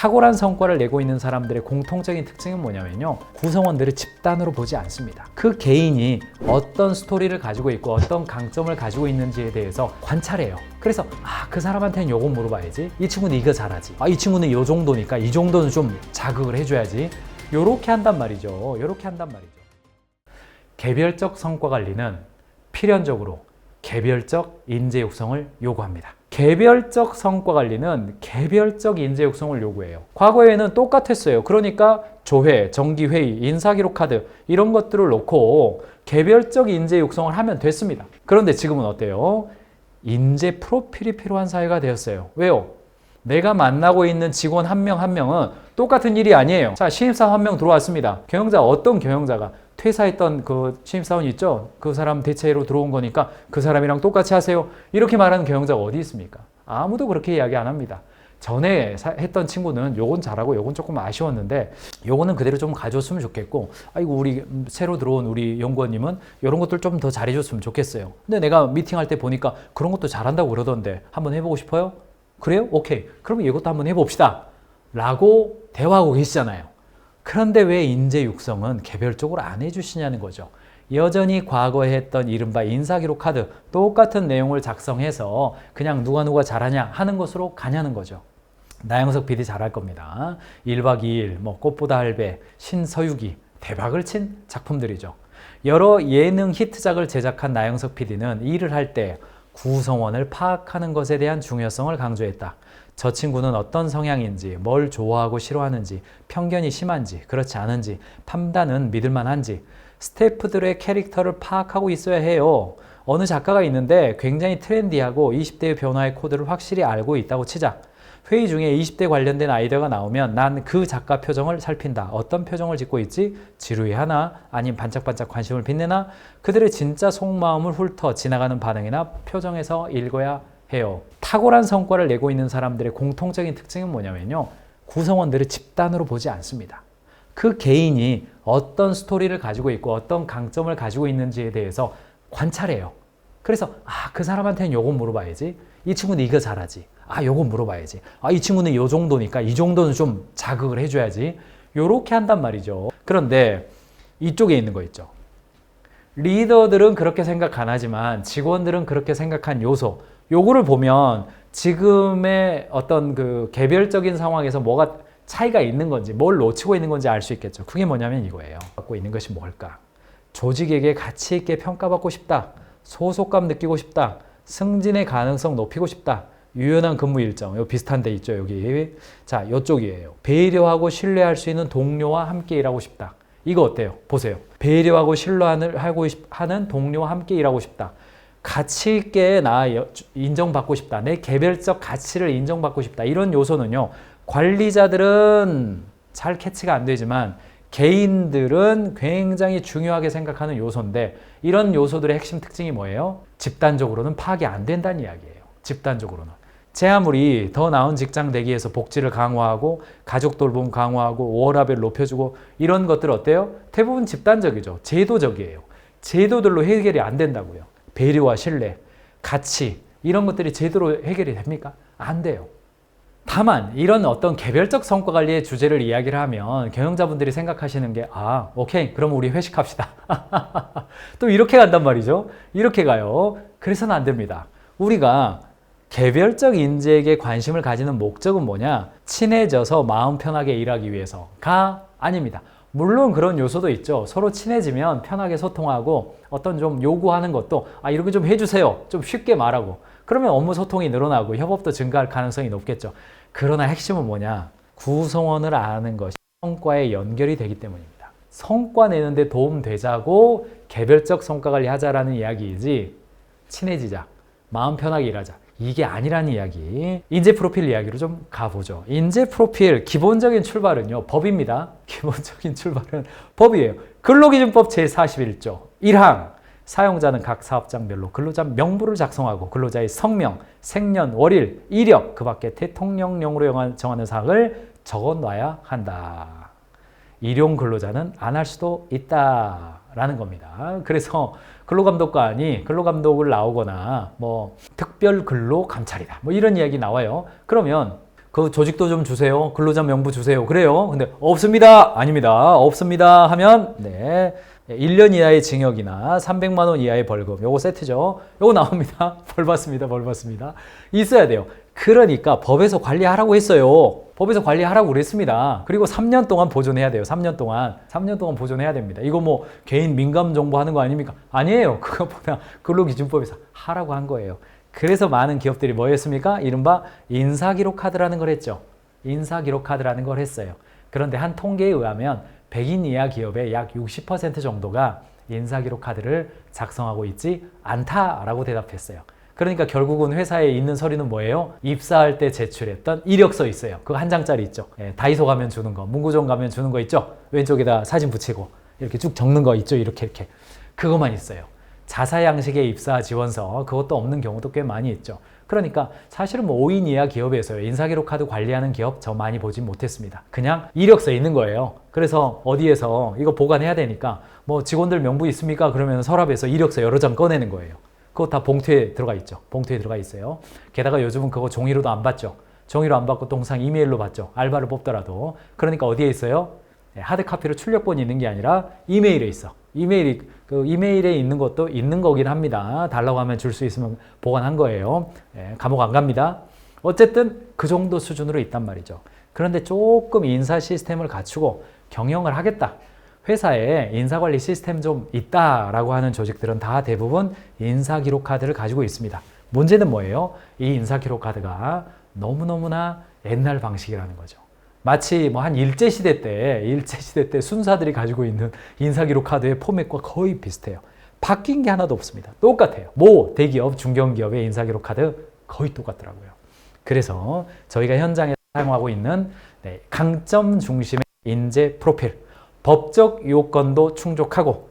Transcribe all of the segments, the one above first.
탁월한 성과를 내고 있는 사람들의 공통적인 특징은 뭐냐면요. 구성원들을 집단으로 보지 않습니다. 그 개인이 어떤 스토리를 가지고 있고 어떤 강점을 가지고 있는지에 대해서 관찰해요. 그래서 아, 그 사람한테는 요거 물어봐야지. 이 친구는 이거 잘하지. 아, 이 친구는 요 정도니까 이 정도는 좀 자극을 해줘야지. 요렇게 한단 말이죠. 요렇게 한단 말이죠. 개별적 성과 관리는 필연적으로 개별적 인재 육성을 요구합니다. 개별적 성과 관리는 개별적 인재 육성을 요구해요. 과거에는 똑같았어요. 그러니까 조회, 정기회의, 인사기록 카드 이런 것들을 놓고 개별적 인재 육성을 하면 됐습니다. 그런데 지금은 어때요? 인재 프로필이 필요한 사회가 되었어요. 왜요? 내가 만나고 있는 직원 한명한 명은 똑같은 일이 아니에요. 자, 신입사원 한 명 들어왔습니다. 경영자 어떤 경영자가 퇴사했던 그 신입사원 있죠? 그 사람 대체로 들어온 거니까 그 사람이랑 똑같이 하세요. 이렇게 말하는 경영자가 어디 있습니까? 아무도 그렇게 이야기 안 합니다. 전에 사- 했던 친구는 요건 잘하고 요건 조금 아쉬웠는데 요거는 그대로 좀 가져왔으면 좋겠고 아이고 우리 음, 새로 들어온 우리 연구원님은 이런 것들 좀 더 잘해줬으면 좋겠어요. 근데 내가 미팅할 때 보니까 그런 것도 잘한다고 그러던데 한번 해보고 싶어요? 그래요? 오케이. 그럼 이것도 한번 해봅시다. 라고 대화하고 계시잖아요. 그런데 왜 인재 육성은 개별적으로 안 해주시냐는 거죠. 여전히 과거에 했던 이른바 인사기록 카드 똑같은 내용을 작성해서 그냥 누가 누가 잘하냐 하는 것으로 가냐는 거죠. 나영석 PD 잘할 겁니다. 1박 2일, 뭐 꽃보다 할배, 신서유기 대박을 친 작품들이죠. 여러 예능 히트작을 제작한 나영석 PD는 일을 할 때 구성원을 파악하는 것에 대한 중요성을 강조했다. 저 친구는 어떤 성향인지, 뭘 좋아하고 싫어하는지, 편견이 심한지, 그렇지 않은지, 판단은 믿을만한지, 스태프들의 캐릭터를 파악하고 있어야 해요. 어느 작가가 있는데 굉장히 트렌디하고 20대의 변화의 코드를 확실히 알고 있다고 치자. 회의 중에 20대 관련된 아이디어가 나오면 난 그 작가 표정을 살핀다. 어떤 표정을 짓고 있지? 지루해하나? 아님 반짝반짝 관심을 빛내나? 그들의 진짜 속마음을 훑어 지나가는 반응이나 표정에서 읽어야 해요. 탁월한 성과를 내고 있는 사람들의 공통적인 특징은 뭐냐면요. 구성원들을 집단으로 보지 않습니다. 그 개인이 어떤 스토리를 가지고 있고 어떤 강점을 가지고 있는지에 대해서 관찰해요. 그래서 아, 그 사람한테는 요거 물어봐야지. 이 친구는 이거 잘하지. 아, 요거 물어봐야지. 아, 이 친구는 요 정도니까 이 정도는 좀 자극을 해줘야지. 요렇게 한단 말이죠. 그런데 이쪽에 있는 거 있죠. 리더들은 그렇게 생각 안 하지만 직원들은 그렇게 생각한 요소. 요거를 보면 지금의 어떤 그 개별적인 상황에서 뭐가 차이가 있는 건지, 뭘 놓치고 있는 건지 알 수 있겠죠. 그게 뭐냐면 이거예요. 갖고 있는 것이 뭘까? 조직에게 가치 있게 평가받고 싶다. 소속감 느끼고 싶다. 승진의 가능성 높이고 싶다. 유연한 근무 일정. 요 비슷한 데 있죠, 여기. 자, 요쪽이에요. 배려하고 신뢰할 수 있는 동료와 함께 일하고 싶다. 이거 어때요? 보세요. 배려하고 신뢰하는 하고 싶- 하는 동료와 함께 일하고 싶다. 가치 있게 나 여- 인정받고 싶다. 내 개별적 가치를 인정받고 싶다. 이런 요소는요. 관리자들은 잘 캐치가 안 되지만 개인들은 굉장히 중요하게 생각하는 요소인데 이런 요소들의 핵심 특징이 뭐예요? 집단적으로는 파악이 안 된다는 이야기예요. 집단적으로는. 제 아무리 더 나은 직장 위해서 복지를 강화하고 가족 돌봄 강화하고 워라밸 높여주고 이런 것들 어때요? 대부분 집단적이죠. 제도적이에요. 제도들로 해결이 안 된다고요. 배려와 신뢰, 가치 이런 것들이 제대로 해결이 됩니까? 안 돼요. 다만 이런 어떤 개별적 성과 관리의 주제를 이야기를 하면 경영자분들이 생각하시는 게 아, 오케이. 그럼 우리 회식합시다. 또 이렇게 간단 말이죠. 이렇게 가요. 그래서는 안 됩니다. 우리가 개별적 인재에게 관심을 가지는 목적은 뭐냐? 친해져서 마음 편하게 일하기 위해서가 아닙니다. 물론 그런 요소도 있죠. 서로 친해지면 편하게 소통하고 어떤 좀 요구하는 것도 아, 이렇게 좀 해주세요. 좀 쉽게 말하고. 그러면 업무 소통이 늘어나고 협업도 증가할 가능성이 높겠죠. 그러나 핵심은 뭐냐? 구성원을 아는 것이 성과에 연결이 되기 때문입니다. 성과 내는데 도움 되자고 개별적 성과 관리 하자라는 이야기이지 친해지자, 마음 편하게 일하자. 이게 아니라는 이야기. 인재 프로필 이야기로 좀 가보죠. 인재 프로필 기본적인 출발은요, 법입니다. 기본적인 출발은 법이에요. 근로기준법 제41조 1항. 사용자는 각 사업장별로 근로자 명부를 작성하고 근로자의 성명, 생년, 월일, 이력, 그 밖에 대통령령으로 정하는 사항을 적어 놔야 한다. 일용 근로자는 안 할 수도 있다라는 겁니다. 그래서 근로감독관이 근로감독을 나오거나 뭐 특별 근로 감찰이다 뭐 이런 이야기 나와요. 그러면 그 조직도 좀 주세요. 근로자 명부 주세요. 그래요. 근데 없습니다. 아닙니다. 없습니다. 하면 네. 1년 이하의 징역이나 300만 원 이하의 벌금. 요거 세트죠. 요거 나옵니다. 벌 받습니다. 벌 받습니다. 있어야 돼요. 그러니까 법에서 관리하라고 했어요. 법에서 관리하라고 그랬습니다. 그리고 3년 동안 보존해야 돼요. 3년 동안. 3년 동안 보존해야 됩니다. 이거 뭐 개인 민감 정보 하는 거 아닙니까? 아니에요. 그것보다 근로기준법에서 하라고 한 거예요. 그래서 많은 기업들이 뭐 했습니까? 이른바 인사기록 카드라는 걸 했죠. 인사기록 카드라는 걸 했어요. 그런데 한 통계에 의하면 100인 이하 기업의 약 60% 정도가 인사기록 카드를 작성하고 있지 않다라고 대답했어요. 그러니까 결국은 회사에 있는 서류는 뭐예요? 입사할 때 제출했던 이력서 있어요. 그거 한 장짜리 있죠. 예, 다이소 가면 주는 거, 문구점 가면 주는 거 있죠. 왼쪽에다 사진 붙이고 이렇게 쭉 적는 거 있죠. 이렇게 이렇게 그것만 있어요. 자사 양식의 입사 지원서 그것도 없는 경우도 꽤 많이 있죠. 그러니까 사실은 뭐 5인 이하 기업에서요. 인사기록 카드 관리하는 기업 저 많이 보진 못했습니다. 그냥 이력서 있는 거예요. 그래서 어디에서 이거 보관해야 되니까 뭐 직원들 명부 있습니까? 그러면 서랍에서 이력서 여러 장 꺼내는 거예요. 그거 다 봉투에 들어가 있죠. 봉투에 들어가 있어요. 게다가 요즘은 그거 종이로도 안 받죠. 종이로 안 받고 통상 이메일로 받죠. 알바를 뽑더라도. 그러니까 어디에 있어요? 네, 하드 카피로 출력본이 있는 게 아니라 이메일에 있어. 이메일이 그 이메일에 있는 것도 있는 거긴 합니다. 달라고 하면 줄 수 있으면 보관한 거예요. 예, 감옥 안 갑니다. 어쨌든 그 정도 수준으로 있단 말이죠. 그런데 조금 인사 시스템을 갖추고 경영을 하겠다. 회사에 인사관리 시스템 좀 있다라고 하는 조직들은 다 대부분 인사기록 카드를 가지고 있습니다. 문제는 뭐예요? 이 인사기록 카드가 너무너무나 옛날 방식이라는 거죠. 마치 뭐 한 일제시대 때, 일제시대 때 순사들이 가지고 있는 인사기록 카드의 포맷과 거의 비슷해요. 바뀐 게 하나도 없습니다. 똑같아요. 모 대기업, 중견기업의 인사기록 카드 거의 똑같더라고요. 그래서 저희가 현장에 사용하고 있는 네, 강점 중심의 인재 프로필, 법적 요건도 충족하고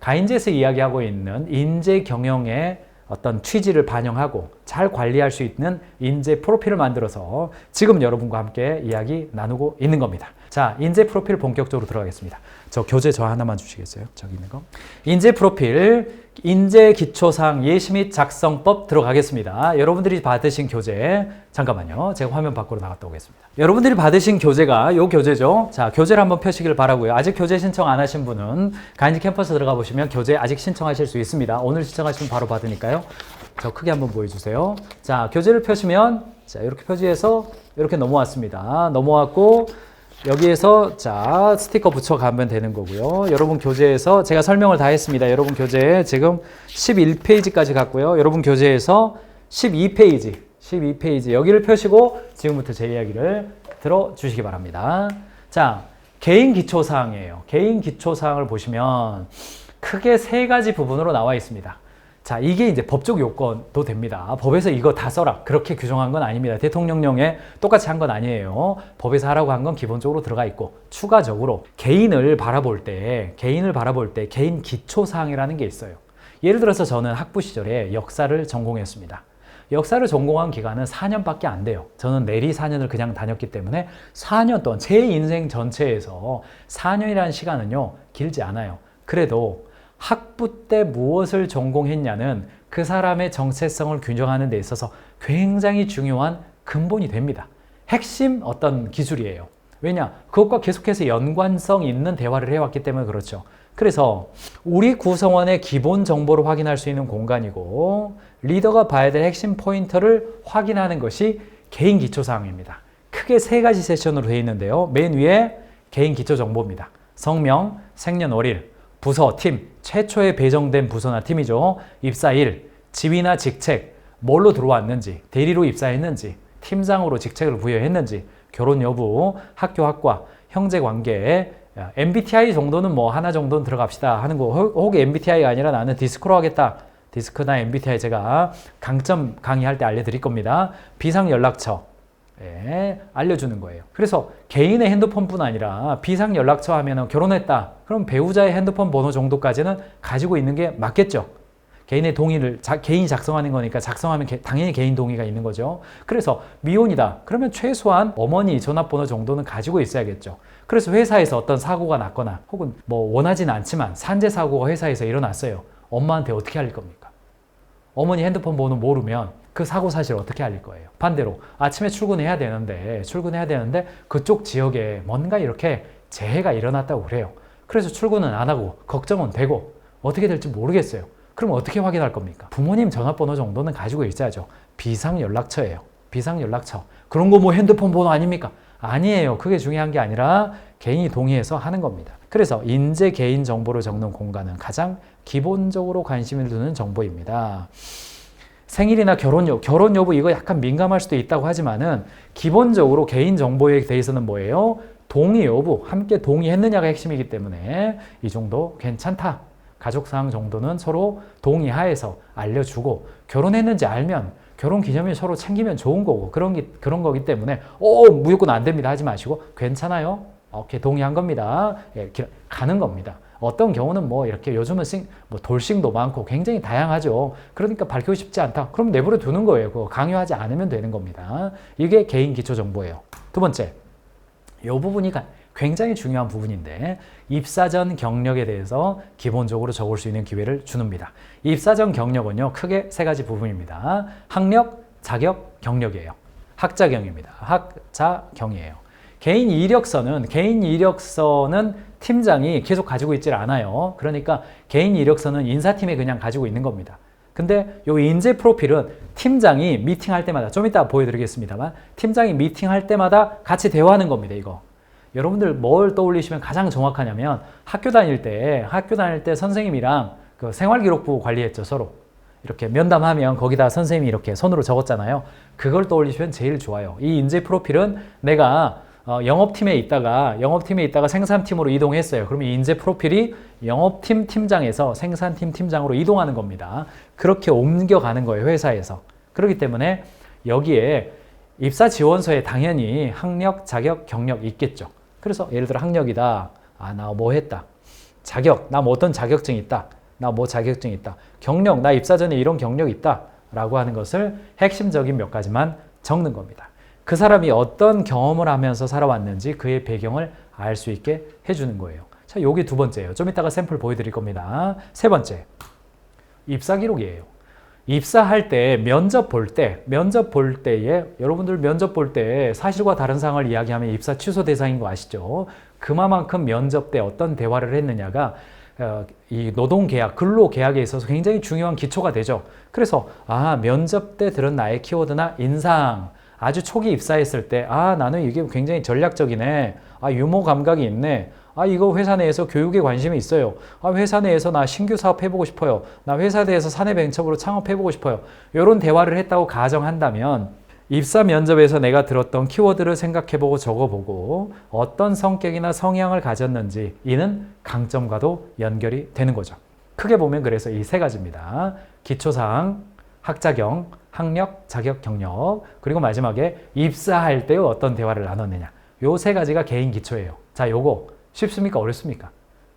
가인제에서 이야기하고 있는 인재 경영의 어떤 취지를 반영하고 잘 관리할 수 있는 인재 프로필을 만들어서 지금 여러분과 함께 이야기 나누고 있는 겁니다. 자, 인재 프로필 본격적으로 들어가겠습니다. 저 교재 저 하나만 주시겠어요? 저기 있는 거. 인재 프로필 인재 기초상 예시 및 작성법 들어가겠습니다. 여러분들이 받으신 교재 잠깐만요. 제가 화면 밖으로 나갔다 오겠습니다. 여러분들이 받으신 교재가 이 교재죠. 자, 교재를 한번 펴시길 바라고요. 아직 교재 신청 안 하신 분은 가인지 캠퍼스 들어가 보시면 교재 아직 신청하실 수 있습니다. 오늘 신청하시면 바로 받으니까요. 저 크게 한번 보여주세요. 자, 교재를 펴시면 자, 이렇게 표지해서 이렇게 넘어왔습니다. 넘어왔고 여기에서 자 스티커 붙여가면 되는 거고요. 여러분 교재에서 제가 설명을 다 했습니다. 여러분 교재 지금 11페이지까지 갔고요. 여러분 교재에서 12페이지, 12페이지 여기를 펴시고 지금부터 제 이야기를 들어주시기 바랍니다. 자, 개인 기초사항이에요. 개인 기초사항을 보시면 크게 세 가지 부분으로 나와 있습니다. 자, 이게 이제 법적 요건도 됩니다. 법에서 이거 다 써라. 그렇게 규정한 건 아닙니다. 대통령령에 똑같이 한 건 아니에요. 법에서 하라고 한 건 기본적으로 들어가 있고, 추가적으로 개인을 바라볼 때, 개인을 바라볼 때 개인 기초사항이라는 게 있어요. 예를 들어서 저는 학부 시절에 역사를 전공했습니다. 역사를 전공한 기간은 4년밖에 안 돼요. 저는 내리 4년을 그냥 다녔기 때문에 4년 동안 제 인생 전체에서 4년이라는 시간은요, 길지 않아요. 그래도 학부 때 무엇을 전공했냐는 그 사람의 정체성을 균형하는 데 있어서 굉장히 중요한 근본이 됩니다. 핵심 어떤 기술이에요. 왜냐? 그것과 계속해서 연관성 있는 대화를 해왔기 때문에 그렇죠. 그래서 우리 구성원의 기본 정보를 확인할 수 있는 공간이고 리더가 봐야 될 핵심 포인트를 확인하는 것이 개인 기초 사항입니다. 크게 세 가지 세션으로 되어 있는데요. 맨 위에 개인 기초 정보입니다. 성명, 생년월일, 부서, 팀, 최초에 배정된 부서나 팀이죠. 입사일, 지위나 직책, 뭘로 들어왔는지, 대리로 입사했는지, 팀장으로 직책을 부여했는지, 결혼 여부, 학교 학과, 형제 관계, MBTI 정도는 뭐 하나 정도는 들어갑시다 하는 거. 혹 MBTI가 아니라 나는 디스크로 하겠다. 디스크나 MBTI 제가 강점 강의할 때 알려드릴 겁니다. 비상 연락처, 예, 알려주는 거예요. 그래서 개인의 핸드폰뿐 아니라 비상 연락처 하면 결혼했다. 그럼 배우자의 핸드폰 번호 정도까지는 가지고 있는 게 맞겠죠. 개인의 동의를 자, 개인이 작성하는 거니까 작성하면 개, 당연히 개인 동의가 있는 거죠. 그래서 미혼이다. 그러면 최소한 어머니 전화번호 정도는 가지고 있어야겠죠. 그래서 회사에서 어떤 사고가 났거나 혹은 뭐 원하진 않지만 산재 사고가 회사에서 일어났어요. 엄마한테 어떻게 할 겁니까? 어머니 핸드폰 번호 모르면 그 사고 사실 어떻게 알릴 거예요? 반대로 아침에 출근해야 되는데 출근해야 되는데 그쪽 지역에 뭔가 이렇게 재해가 일어났다고 그래요. 그래서 출근은 안 하고 걱정은 되고 어떻게 될지 모르겠어요. 그럼 어떻게 확인할 겁니까? 부모님 전화번호 정도는 가지고 있어야죠. 비상 연락처예요. 비상 연락처. 그런 거 뭐 핸드폰 번호 아닙니까? 아니에요. 그게 중요한 게 아니라 개인이 동의해서 하는 겁니다. 그래서 인재 개인 정보를 적는 공간은 가장 기본적으로 관심을 두는 정보입니다. 생일이나 결혼 여부, 결혼 여부 이거 약간 민감할 수도 있다고 하지만은 기본적으로 개인 정보에 대해서는 뭐예요? 동의 여부, 함께 동의했느냐가 핵심이기 때문에 이 정도 괜찮다. 가족 사항 정도는 서로 동의하에서 알려주고 결혼했는지 알면 결혼 기념일 서로 챙기면 좋은 거고 그런 게 그런 거기 때문에 오 무조건 안 됩니다 하지 마시고 괜찮아요. 오케이 동의한 겁니다. 예, 기- 가는 겁니다. 어떤 경우는 뭐 이렇게 요즘은 싱, 뭐 돌싱도 많고 굉장히 다양하죠. 그러니까 밝히고 싶지 않다. 그럼 내버려 두는 거예요. 그거 강요하지 않으면 되는 겁니다. 이게 개인 기초 정보예요. 두 번째, 이 부분이 가- 굉장히 중요한 부분인데 입사 전 경력에 대해서 기본적으로 적을 수 있는 기회를 주는니다. 입사 전 경력은요 크게 세 가지 부분입니다. 학력, 자격, 경력이에요. 학자경입니다. 학자경이에요. 개인 이력서는 개인 이력서는 팀장이 계속 가지고 있질 않아요. 그러니까 개인 이력서는 인사팀에 그냥 가지고 있는 겁니다. 근데 요 인재 프로필은 팀장이 미팅할 때마다 좀 이따 보여드리겠습니다만 팀장이 미팅할 때마다 같이 대화하는 겁니다. 이거 여러분들 뭘 떠올리시면 가장 정확하냐면 학교 다닐 때 학교 다닐 때 선생님이랑 그 생활기록부 관리했죠 서로 이렇게 면담하면 거기다 선생님이 이렇게 손으로 적었잖아요. 그걸 떠올리시면 제일 좋아요. 이 인재 프로필은 내가 어, 영업팀에 있다가 영업팀에 있다가 생산팀으로 이동했어요. 그러면 이 인재 프로필이 영업팀 팀장에서 생산팀 팀장으로 이동하는 겁니다. 그렇게 옮겨가는 거예요 회사에서. 그렇기 때문에 여기에 입사 지원서에 당연히 학력, 자격, 경력 있겠죠. 그래서 예를 들어 학력이다. 아, 나 뭐 했다. 자격, 나 뭐 어떤 자격증 있다. 나 뭐 자격증 있다. 경력, 나 입사 전에 이런 경력 있다. 라고 하는 것을 핵심적인 몇 가지만 적는 겁니다. 그 사람이 어떤 경험을 하면서 살아왔는지 그의 배경을 알 수 있게 해주는 거예요. 자, 요게 두 번째예요. 좀 이따가 샘플 보여드릴 겁니다. 세 번째, 입사 기록이에요. 입사할 때 면접 볼 때 면접 볼 때에 여러분들 면접 볼 때 사실과 다른 사항을 이야기하면 입사 취소 대상인 거 아시죠? 그만큼 면접 때 어떤 대화를 했느냐가 어, 이 노동 계약, 근로 계약에 있어서 굉장히 중요한 기초가 되죠. 그래서 아 면접 때 들은 나의 키워드나 인상 아주 초기 입사했을 때 아 나는 이게 굉장히 전략적이네. 아 유머 감각이 있네. 아 이거 회사 내에서 교육에 관심이 있어요. 아 회사 내에서 나 신규 사업 해보고 싶어요. 나 회사 내에서 사내 벤처부로 창업해보고 싶어요. 이런 대화를 했다고 가정한다면 입사 면접에서 내가 들었던 키워드를 생각해보고 적어보고 어떤 성격이나 성향을 가졌는지 이는 강점과도 연결이 되는 거죠. 크게 보면 그래서 이 세 가지입니다. 기초사항 학자경 학력, 자격, 경력, 그리고 마지막에 입사할 때 어떤 대화를 나눴느냐. 요 세 가지가 개인 기초예요. 자, 요거 쉽습니까? 어렵습니까?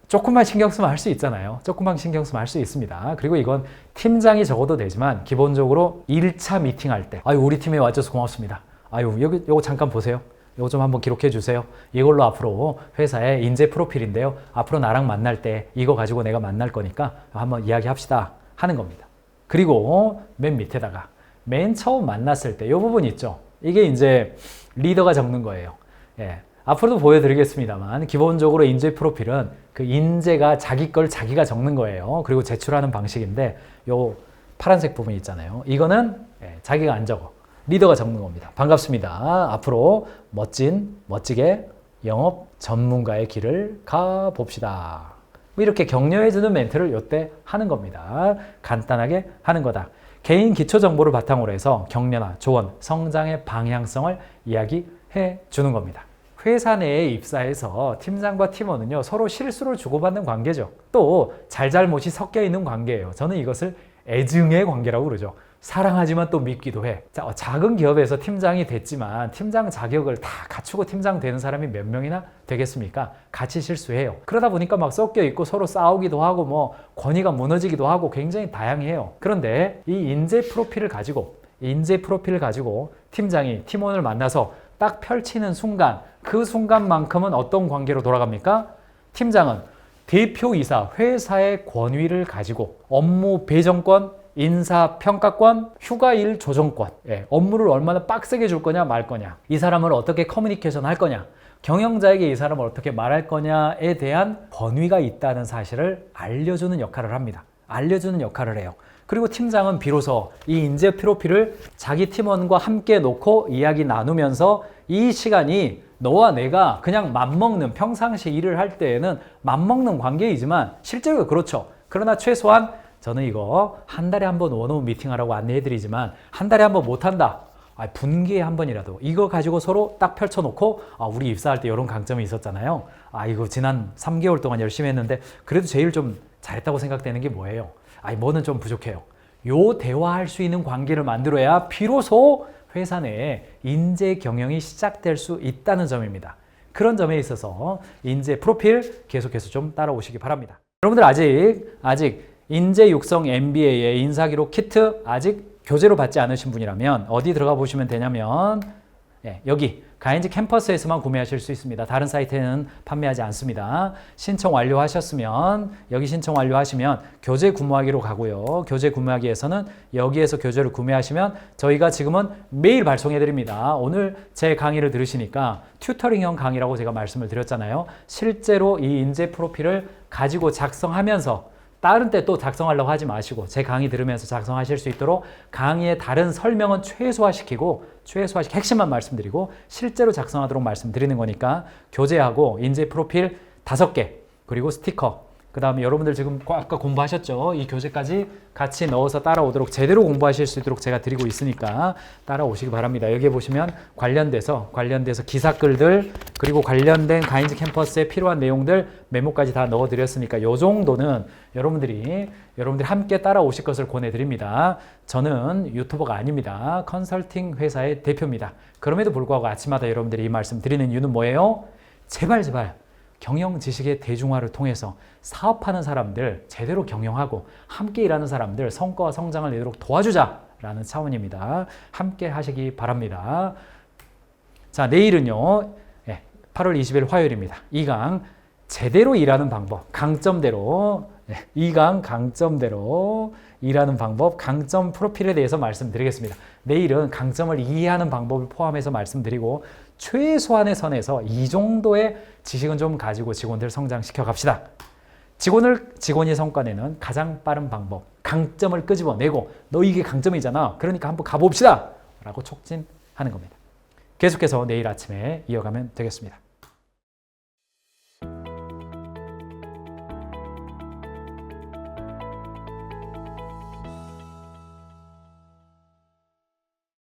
조금만 신경 쓰면 할 수 있잖아요. 조금만 신경 쓰면 할 수 있습니다. 그리고 이건 팀장이 적어도 되지만 기본적으로 1차 미팅 할 때 아유, 우리 팀에 와줘서 고맙습니다. 아유, 여기 요거 잠깐 보세요. 요거 좀 한번 기록해 주세요. 이걸로 앞으로 회사의 인재 프로필인데요. 앞으로 나랑 만날 때 이거 가지고 내가 만날 거니까 한번 이야기합시다 하는 겁니다. 그리고 맨 밑에다가 맨 처음 만났을 때 이 부분 있죠. 이게 이제 리더가 적는 거예요. 예. 앞으로도 보여드리겠습니다만 기본적으로 인재 프로필은 그 인재가 자기 걸 자기가 적는 거예요. 그리고 제출하는 방식인데 요 파란색 부분 있잖아요. 이거는 예, 자기가 안 적어. 리더가 적는 겁니다. 반갑습니다. 앞으로 멋진 멋지게 영업 전문가의 길을 가 봅시다. 뭐 이렇게 격려해주는 멘트를 이때 하는 겁니다. 간단하게 하는 거다. 개인 기초 정보를 바탕으로 해서 격려나 조언, 성장의 방향성을 이야기해 주는 겁니다. 회사 내에 입사해서 팀장과 팀원은요 서로 실수를 주고받는 관계죠. 또 잘잘못이 섞여 있는 관계예요. 저는 이것을 애증의 관계라고 그러죠. 사랑하지만 또 믿기도 해. 자, 어, 작은 기업에서 팀장이 됐지만 팀장 자격을 다 갖추고 팀장 되는 사람이 몇 명이나 되겠습니까? 같이 실수해요. 그러다 보니까 막 섞여 있고 서로 싸우기도 하고 뭐 권위가 무너지기도 하고 굉장히 다양해요. 그런데 이 인재 프로필을 가지고 인재 프로필을 가지고 팀장이 팀원을 만나서 딱 펼치는 순간 그 순간만큼은 어떤 관계로 돌아갑니까? 팀장은 대표이사 회사의 권위를 가지고 업무 배정권 인사 평가권, 휴가일 조정권, 예, 업무를 얼마나 빡세게 줄 거냐 말 거냐, 이 사람을 어떻게 커뮤니케이션 할 거냐, 경영자에게 이 사람을 어떻게 말할 거냐에 대한 권위가 있다는 사실을 알려주는 역할을 합니다. 알려주는 역할을 해요. 그리고 팀장은 비로소 이 인재 프로필을 자기 팀원과 함께 놓고 이야기 나누면서 이 시간이 너와 내가 그냥 맘먹는 평상시 일을 할 때에는 맘먹는 관계이지만 실제로 그렇죠. 그러나 최소한 저는 이거 한 달에 한 번 원어원 미팅하라고 안내해드리지만 한 달에 한 번 못한다. 아, 분기에 한 번이라도 이거 가지고 서로 딱 펼쳐놓고 아, 우리 입사할 때 이런 강점이 있었잖아요. 아 이거 지난 3개월 동안 열심히 했는데 그래도 제일 좀 잘했다고 생각되는 게 뭐예요? 아니 뭐는 좀 부족해요. 요 대화할 수 있는 관계를 만들어야 비로소 회사 내에 인재 경영이 시작될 수 있다는 점입니다. 그런 점에 있어서 인재 프로필 계속해서 좀 따라오시기 바랍니다. 여러분들 아직 아직 인재 육성 MBA의 인사기록 키트 아직 교재로 받지 않으신 분이라면 어디 들어가 보시면 되냐면 예, 여기 가인즈 캠퍼스에서만 구매하실 수 있습니다. 다른 사이트에는 판매하지 않습니다. 신청 완료하셨으면 여기 신청 완료하시면 교재 구매하기로 가고요. 교재 구매하기에서는 여기에서 교재를 구매하시면 저희가 지금은 매일 발송해 드립니다. 오늘 제 강의를 들으시니까 튜터링형 강의라고 제가 말씀을 드렸잖아요. 실제로 이 인재 프로필을 가지고 작성하면서 다른 때 또 작성하려고 하지 마시고 제 강의 들으면서 작성하실 수 있도록 강의의 다른 설명은 최소화시키고 최소화시 핵심만 말씀드리고 실제로 작성하도록 말씀드리는 거니까 교재하고 인재 프로필 다섯 개 그리고 스티커 그 다음에 여러분들 지금 아까 공부하셨죠? 이 교재까지 같이 넣어서 따라오도록 제대로 공부하실 수 있도록 제가 드리고 있으니까 따라오시기 바랍니다. 여기에 보시면 관련돼서 관련돼서 기사글들 그리고 관련된 가인즈 캠퍼스에 필요한 내용들 메모까지 다 넣어드렸으니까 요 정도는 여러분들이 여러분들이 함께 따라오실 것을 권해드립니다. 저는 유튜버가 아닙니다. 컨설팅 회사의 대표입니다. 그럼에도 불구하고 아침마다 여러분들이 이 말씀 드리는 이유는 뭐예요? 제발 제발 경영 지식의 대중화를 통해서 사업하는 사람들 제대로 경영하고 함께 일하는 사람들 성과와 성장을 내도록 도와주자라는 차원입니다. 함께 하시기 바랍니다. 자, 내일은요. 예, 8월 20일 화요일입니다. 2강 제대로 일하는 방법, 강점대로 예, 2강 강점대로 일하는 방법, 강점 프로필에 대해서 말씀드리겠습니다. 내일은 강점을 이해하는 방법을 포함해서 말씀드리고 최소한의 선에서 이 정도의 지식은 좀 가지고 직원들 성장시켜 갑시다. 직원을 직원이 성과내는 가장 빠른 방법, 강점을 끄집어내고 너 이게 강점이잖아. 그러니까 한번 가봅시다. 라고 촉진하는 겁니다. 계속해서 내일 아침에 이어가면 되겠습니다.